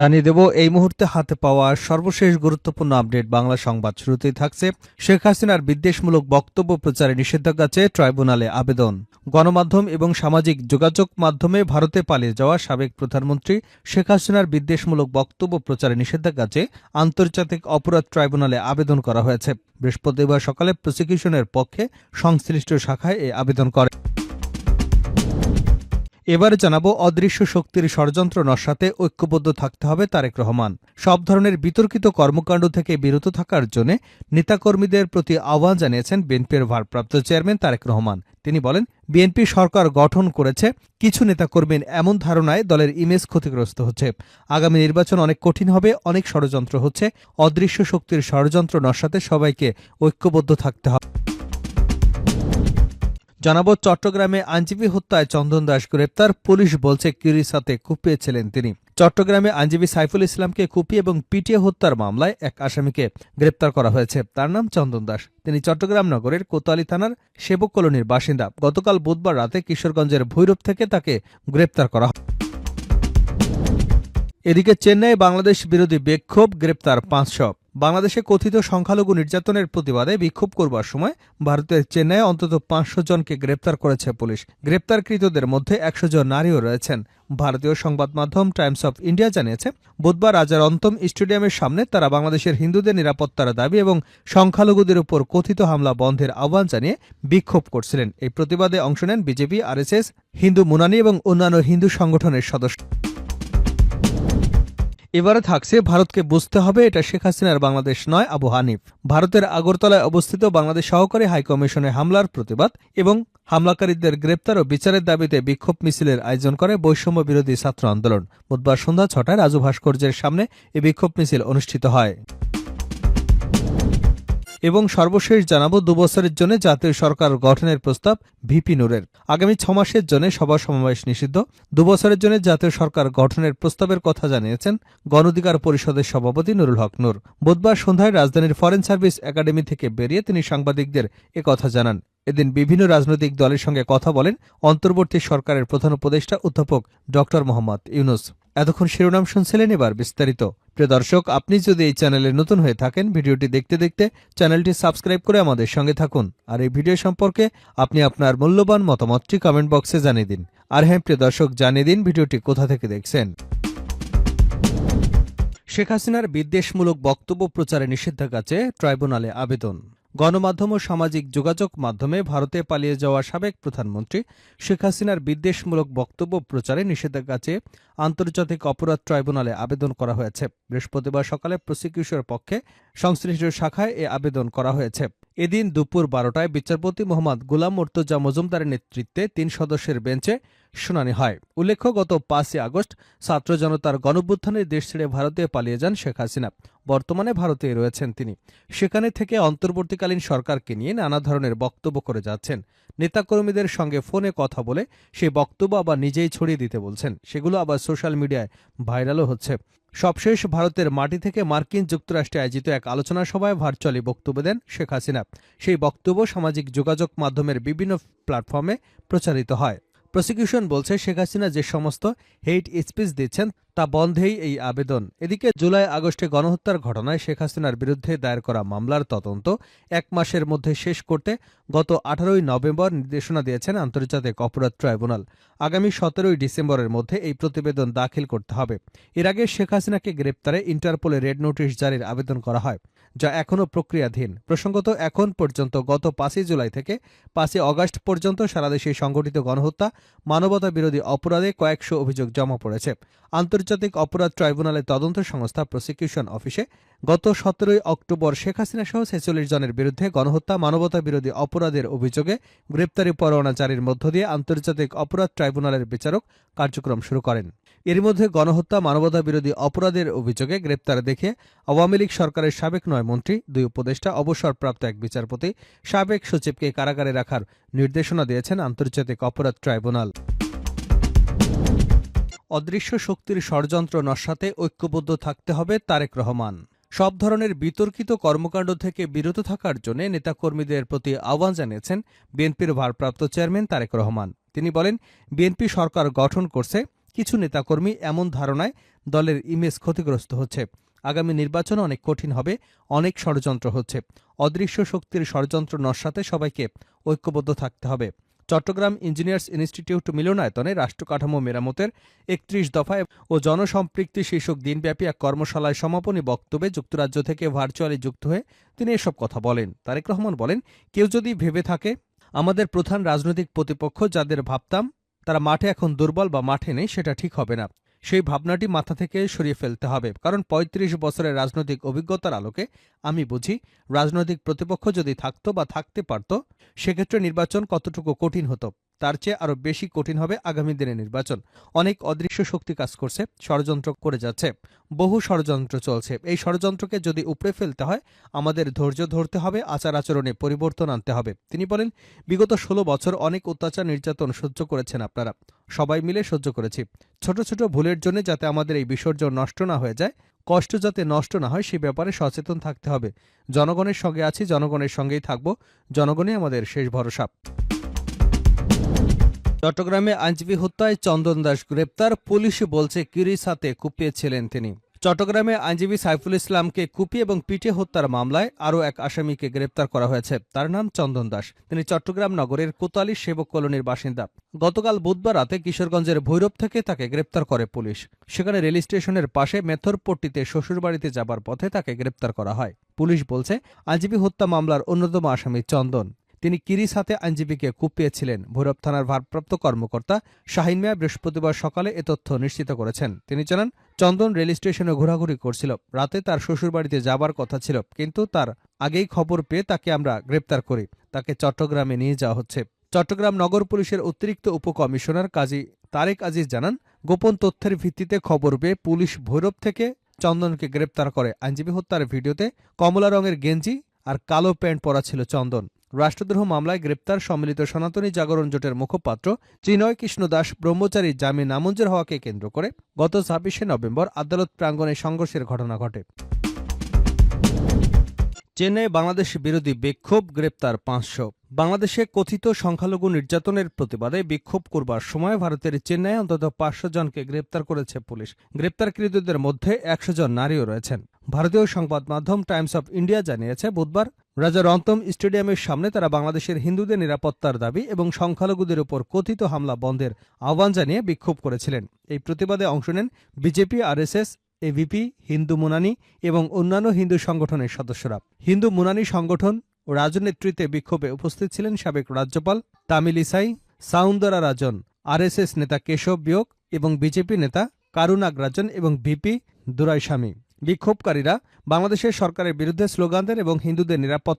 জানিয়ে দেব, এই মুহূর্তে হাতে পাওয়া সর্বশেষ গুরুত্বপূর্ণ আপডেট বাংলা সংবাদ শুরুতেই থাকছে। শেখ হাসিনার বিদ্বেষমূলক বক্তব্য প্রচারে নিষেধাজ্ঞা চেয়ে ট্রাইব্যুনালে আবেদন। গণমাধ্যম এবং সামাজিক যোগাযোগ মাধ্যমে ভারতে পালিয়ে যাওয়া সাবেক প্রধানমন্ত্রী শেখ হাসিনার বিদ্বেষমূলক বক্তব্য প্রচারে নিষেধাজ্ঞা চেয়ে আন্তর্জাতিক অপরাধ ট্রাইব্যুনালে আবেদন করা হয়েছে। বৃহস্পতিবার সকালে প্রসিকিউশনের পক্ষে সংশ্লিষ্ট শাখায় এই আবেদন করে। এবারে জানাব অদৃশ্য শক্তির ষড়যন্ত্র নস্যাতে ঐক্যবদ্ধ থাকতে হবে তারেক রহমান। সব ধরনের বিতর্কিত কর্মকাণ্ড থেকে বিরত থাকার জন্য নেতাকর্মীদের প্রতি আহ্বান জানিয়েছেন বিএনপির ভারপ্রাপ্ত চেয়ারম্যান তারেক রহমান। তিনি বলেন, বিএনপি সরকার গঠন করেছে, কিছু নেতাকর্মীর এমন ধারণায় দলের ইমেজ ক্ষতিগ্রস্ত হচ্ছে। আগামী নির্বাচন অনেক কঠিন হবে, অনেক ষড়যন্ত্র হচ্ছে, অদৃশ্য শক্তির ষড়যন্ত্র নস্যাতে সবাইকে ঐক্যবদ্ধ থাকতে হবে। জানাব, চট্টগ্রামে আইনজীবী হত্যায় চন্দন দাস গ্রেপ্তার। পুলিশ বলছে কিরিসাতে কুপিয়েছিলেন তিনি। চট্টগ্রামে আইনজীবী সাইফুল ইসলামকে কুপিয়ে এবং পিটিয়ে হত্যার মামলায় এক আসামিকে গ্রেপ্তার করা হয়েছে। তার নাম চন্দন দাস তিনি চট্টগ্রাম নগরের কোতোয়ালি থানার সেবক কলোনির বাসিন্দা। গতকাল বুধবার রাতে কিশোরগঞ্জের ভৈরব থেকে তাকে গ্রেপ্তার করা হয়। এদিকে চেন্নাই বাংলাদেশ বিরোধী বিক্ষোভ, গ্রেপ্তার পাঁচশো। বাংলাদেশে কথিত সংখ্যালঘু নির্যাতনের প্রতিবাদে বিক্ষোভ করবার সময় ভারতের চেন্নাইয়ে অন্তত পাঁচশো জনকে গ্রেপ্তার করেছে পুলিশ। গ্রেপ্তারকৃতদের মধ্যে একশো জন নারীও রয়েছেন। ভারতীয় সংবাদ মাধ্যম টাইমস অফ ইন্ডিয়া জানিয়েছে, বুধবার রাজার অন্তম স্টেডিয়ামের সামনে তারা বাংলাদেশের হিন্দুদের নিরাপত্তার দাবি এবং সংখ্যালঘুদের উপর কথিত হামলা বন্ধের আহ্বান জানিয়ে বিক্ষোভ করছিলেন। এই প্রতিবাদে অংশ নেন বিজেপি, আরএসএস, হিন্দু মুনানি এবং অন্যান্য হিন্দু সংগঠনের সদস্য। এবারে থাকছে, ভারতকে বুঝতে হবে, এটা শেখ হাসিনার বাংলাদেশ নয়, আবু হানিফ। ভারতের আগরতলায় অবস্থিত বাংলাদেশ সহকারী হাইকমিশনে হামলার প্রতিবাদ এবং হামলাকারীদের গ্রেপ্তার ও বিচারের দাবিতে বিক্ষোভ মিছিলের আয়োজন করে বৈষম্য বিরোধী ছাত্র আন্দোলন। বুধবার সন্ধ্যা ছটায় রাজু ভাস্কর্যের সামনে এই বিক্ষোভ মিছিল অনুষ্ঠিত হয়। এবং সর্বশেষ জানাব দুবছরের জন্য জাতীয় সরকার গঠনের প্রস্তাব ভিপি নুরের। আগামী ছ মাসের জন্য সভা সমাবেশ নিষিদ্ধ। দুবছরের জন্য জাতীয় সরকার গঠনের প্রস্তাবের কথা জানিয়েছেন গণধিকার পরিষদের সভাপতি নুরুল হক নূর। বুধবার সন্ধ্যায় রাজধানীর ফরেন সার্ভিস একাডেমি থেকে বেরিয়ে তিনি সাংবাদিকদের কথা জানান। এদিন বিভিন্ন রাজনৈতিক দলের সঙ্গে কথা বলেন অন্তর্বর্তী সরকারের প্রধান উপদেষ্টা অধ্যাপক ড মোহাম্মদ ইউনুস। এতক্ষণ শিরোনাম শুনছিলেন এবার বিস্তারিত। প্রিয় দর্শক, আপনি যদি এই চ্যানেলে নতুন হয়ে থাকেন, ভিডিওটি দেখতে দেখতে চ্যানেলটি সাবস্ক্রাইব করে আমাদের সঙ্গে থাকুন। আর এই ভিডিও সম্পর্কে আপনি আপনার মূল্যবান মতামতটি কমেন্ট বক্সে জানিয়ে দিন। আর হ্যাঁ প্রিয় দর্শক, জানিয়ে দিন ভিডিওটি কোথা থেকে দেখছেন। শেখ হাসিনার বিদ্বেষমূলক বক্তব্য প্রচারে নিষেধাজ্ঞা চেয়ে ট্রাইব্যুনালে আবেদন। গণমাধ্যম ও সামাজিক যোগাযোগ মাধ্যমে ভারতে পালিয়ে যাওয়া সাবেক প্রধানমন্ত্রী শেখ হাসিনার বিদ্বেষমূলক বক্তব্য প্রচারে নিষেধাজ্ঞা চেয়ে আন্তর্জাতিক অপরাধ ট্রাইব্যুনালে আবেদন করা হয়েছে। বৃহস্পতিবার সকালে প্রসিকিউশনের পক্ষে সংশ্লিষ্ট শাখায় এ আবেদন করা হয়েছে। এদিন দুপুর বারোটায় বিচারপতি মোহাম্মদ গুলাম মর্তজা মজুমদারের নেতৃত্বে তিন সদস্যের বেঞ্চে শুনানি হয়। উল্লেখ্য, গত পাঁচই আগস্ট ছাত্র জনতার গণভ্যুত্থানে দেশ ছেড়ে ভারতে পালিয়ে যান শেখ হাসিনা। বর্তমানে ভারতে রয়েছেন তিনি। সেখানে থেকে অন্তর্বর্তীকালীন সরকারকে নিয়ে নানা ধরনের বক্তব্য করে যাচ্ছেন। নেতাকর্মীদের সঙ্গে ফোনে কথা বলে সেই বক্তব্য আবার নিজেই ছড়িয়ে দিতে বলছেন। সেগুলো আবার সোশ্যাল মিডিয়ায় ভাইরালও হচ্ছে। সবশেষ ভারতের মাটি থেকে মার্কিন যুক্তরাষ্ট্রে আয়োজিত এক আলোচনা সভায় ভার্চুয়ালি বক্তব্য দেন শেখ হাসিনা। সেই বক্তব্য সামাজিক যোগাযোগ মাধ্যমের বিভিন্ন প্ল্যাটফর্মে প্রচারিত হয়। প্রসিকিউশন বলছে শেখ হাসিনা যে সমস্ত হেইট স্পিচ দিচ্ছেন তা বন্ধেই এই আবেদন। এদিকে জুলাই আগস্টে গণহত্যার ঘটনায় শেখ হাসিনার বিরুদ্ধে দায়ের করা মামলার তদন্ত এক মাসের মধ্যে শেষ করতে গত আঠারোই নভেম্বর নির্দেশনা দিয়েছেন আন্তর্জাতিক অপরাধ ট্রাইব্যুনাল। আগামী সতেরোই ডিসেম্বরের মধ্যে এই প্রতিবেদন দাখিল করতে হবে। এর আগে শেখ হাসিনাকে গ্রেপ্তারে ইন্টারপোলে রেড নোটিশ জারির আবেদন করা হয়। যা এখনও প্রক্রিয়াধীন। প্রসঙ্গত, এখন পর্যন্ত গত পাঁচই জুলাই থেকে পাঁচই অগাস্ট পর্যন্ত সারা দেশে সংঘটিত গণহত্যা, মানবতা বিরোধী অপরাধে কয়েকশো অভিযোগ জমা পড়েছে। আন্তর্জাতিক অপরাধ ট্রাইব্যুনালের তদন্ত সংস্থা প্রসিকিউশন অফিসে গত সতেরোই অক্টোবর শেখ হাসিনা সহ ছেচল্লিশ জনের বিরুদ্ধে গণহত্যা, মানবতা বিরোধী অপরাধের অভিযোগে গ্রেপ্তারি পরোয়ানা জারির মধ্য দিয়ে আন্তর্জাতিক অপরাধ ট্রাইব্যুনালের বিচারক কার্যক্রম শুরু করেন। এর মধ্যে গণহত্যা মানবতা বিরোধী অপরাধের অভিযোগে গ্রেপ্তার দেখে আওয়ামী লীগ সরকারের সাবেক নয় মন্ত্রী, দুই উপদেষ্টা, অবসরপ্রাপ্ত এক বিচারপতি, সাবেক সচিবকে কারাগারে রাখার নির্দেশনা দিয়েছেন আন্তর্জাতিক অপরাধ ট্রাইব্যুনাল। অদৃশ্য শক্তির ষড়যন্ত্র নস্যাতে ঐক্যবদ্ধ থাকতে হবে তারেক রহমান। সব ধরনের বিতর্কিত কর্মকাণ্ড থেকে বিরত থাকার জন্য নেতাকর্মীদের প্রতি আহ্বান জানিয়েছেন বিএনপির ভারপ্রাপ্ত চেয়ারম্যান তারেক রহমান। তিনি বলেন, বিএনপি সরকার গঠন করছে কিছু নেতাকর্মী এমন ধারণায় দলের ইমেজ ক্ষতিগ্রস্ত হচ্ছে। আগামী নির্বাচন অনেক কঠিন হবে, অনেক ষড়যন্ত্র হচ্ছে। অদৃশ্য শক্তির ষড়যন্ত্র নস্যাতে সবাইকে ঐক্যবদ্ধ থাকতে হবে। চট্টগ্রাম ইঞ্জিনিয়ার্স ইনস্টিটিউট মিলনায়তনে রাষ্ট্রকাঠামো মেরামতের একত্রিশ দফায় ও জনসম্পৃক্তি শীর্ষক দিনব্যাপী এক কর্মশালায় সমাপনী বক্তব্যে যুক্তরাজ্য থেকে ভার্চুয়ালি যুক্ত হয়ে তিনি এসব কথা বলেন। তারেক রহমান বলেন, কেউ যদি ভেবে থাকে, আমাদের প্রধান রাজনৈতিক প্রতিপক্ষ যাদের ভাবতাম তারা মাঠে এখন দুর্বল বা মাঠে নেই, সেটা ঠিক হবে না। সেই ভাবনাটি মাথা থেকে সরিয়ে ফেলতে হবে। কারণ ৩৫ বছরের রাজনৈতিক অভিজ্ঞতার আলোকে আমি বুঝি, রাজনৈতিক প্রতিপক্ষ যদি থাকতো বা থাকতে পারত, সেক্ষেত্রে নির্বাচন কতটুকু কঠিন হতো। তার চেয়ে আরও বেশি কঠিন হবে আগামী দিনে নির্বাচন। অনেক অদৃশ্য শক্তি কাজ করছে, ষড়যন্ত্র করে যাচ্ছে। বহু ষড়যন্ত্র চলছে। এই ষড়যন্ত্রকে যদি উপড়ে ফেলতে হয়, আমাদের ধৈর্য ধরতে হবে আচার আচরণে পরিবর্তন আনতে হবে। তিনি বলেন, বিগত ষোলো বছর অনেক অত্যাচার, নির্যাতন সহ্য করেছেন আপনারা। সবাই মিলে সহ্য করেছি। ছোট ছোট ভুলের জন্য যাতে আমাদের এই বিসর্জন নষ্ট না হয়ে যায়, কষ্ট যাতে নষ্ট না হয়, সে ব্যাপারে সচেতন থাকতে হবে। জনগণের সঙ্গে আছি, জনগণের সঙ্গেই থাকব। জনগণই আমাদের শেষ ভরসা। চট্টগ্রামে আইনজীবী হত্যায় চন্দন দাস গ্রেপ্তার। পুলিশ বলছে কিরিস হাতে কুপিয়েছিলেন তিনি। চট্টগ্রামে আইনজীবী সাইফুল ইসলামকে কুপি এবং পিটে হত্যার মামলায় আরও এক আসামিকে গ্রেপ্তার করা হয়েছে। তার নাম চন্দন দাস। তিনি চট্টগ্রাম নগরের কোতালি সেবক কলোনির বাসিন্দা। গতকাল বুধবার রাতে কিশোরগঞ্জের ভৈরব থেকে তাকে গ্রেপ্তার করে পুলিশ। সেখানে রেল স্টেশনের পাশে মেথরপট্টিতে শ্বশুরবাড়িতে যাবার পথে তাকে গ্রেপ্তার করা হয়। পুলিশ বলছে, আইনজীবী হত্যা মামলার অন্যতম আসামি চন্দন। তিনি কিরিস হাতে আইনজীবীকে কুপিয়েছিলেন ভৈরব থানার ভারপ্রাপ্ত কর্মকর্তা শাহিন মিয়া বৃহস্পতিবার সকালে এ তথ্য নিশ্চিত করেছেন। তিনি জানান, চন্দন রেল স্টেশনে ঘোরাঘুরি করছিল। রাতে তার শ্বশুরবাড়িতে যাবার কথা ছিল, কিন্তু তার আগেই খবর পেয়ে তাকে আমরা গ্রেপ্তার করি। তাকে চট্টগ্রামে নিয়ে যাওয়া হচ্ছে। চট্টগ্রাম নগর পুলিশের অতিরিক্ত উপকমিশনার কাজী তারেক আজিজ জানান, গোপন তথ্যের ভিত্তিতে খবর পেয়ে পুলিশ ভৈরব থেকে চন্দনকে গ্রেপ্তার করে। আইনজীবী হত্যার ভিডিওতে কমলা রঙের গেঞ্জি আর কালো প্যান্ট পরা ছিল চন্দন। রাষ্ট্রদ্রোহ মামলায় গ্রেপ্তার সম্মিলিত সনাতনী জাগরণ জোটের মুখপাত্র চিনয় কৃষ্ণ দাস ব্রহ্মচারী জামিন নামঞ্জুর হওয়াকে কেন্দ্র করে গত ছাব্বিশে নভেম্বর আদালত প্রাঙ্গণে সংঘর্ষের ঘটনা ঘটে। চেন্নাই বাংলাদেশ বিরোধী বিক্ষোভ, গ্রেপ্তার পাঁচশো। বাংলাদেশে কথিত সংখ্যালঘু নির্যাতনের প্রতিবাদে বিক্ষোভ করবার সময় ভারতের চেন্নাই অন্তত পাঁচশো জনকে গ্রেপ্তার করেছে পুলিশ। গ্রেপ্তারকৃতদের মধ্যে একশো জন নারীও রয়েছেন। ভারতীয় সংবাদ মাধ্যম টাইমস অফ ইন্ডিয়া জানিয়েছে, বুধবার রাজা রন্তম স্টেডিয়ামের সামনে তারা বাংলাদেশের হিন্দুদের নিরাপত্তার দাবি এবং সংখ্যালঘুদের উপর কথিত হামলা বন্ধের আহ্বান জানিয়ে বিক্ষোভ করেছিলেন। এই প্রতিবাদে অংশ নেন BJP, RSS ABVP Hindu Munnani এবং অন্যান্য হিন্দু সংগঠনের সদস্যরা। হিন্দু মুনানি সংগঠন ও রাজনেতৃত্বে বিক্ষোভে উপস্থিত ছিলেন সাবেক রাজ্যপাল তামিলিসাই সাউন্দরা রাজন, আরএসএস নেতা কেশব বিয়োগ এবং বিজেপি নেতা কারুনাগ রাজন এবং ভিপি দুরাইস্বামী। বিক্ষোভকারীরা বাংলাদেশের সরকারের বিরুদ্ধে স্লোগান দেন এবং হিন্দুদের নিরাপত্তা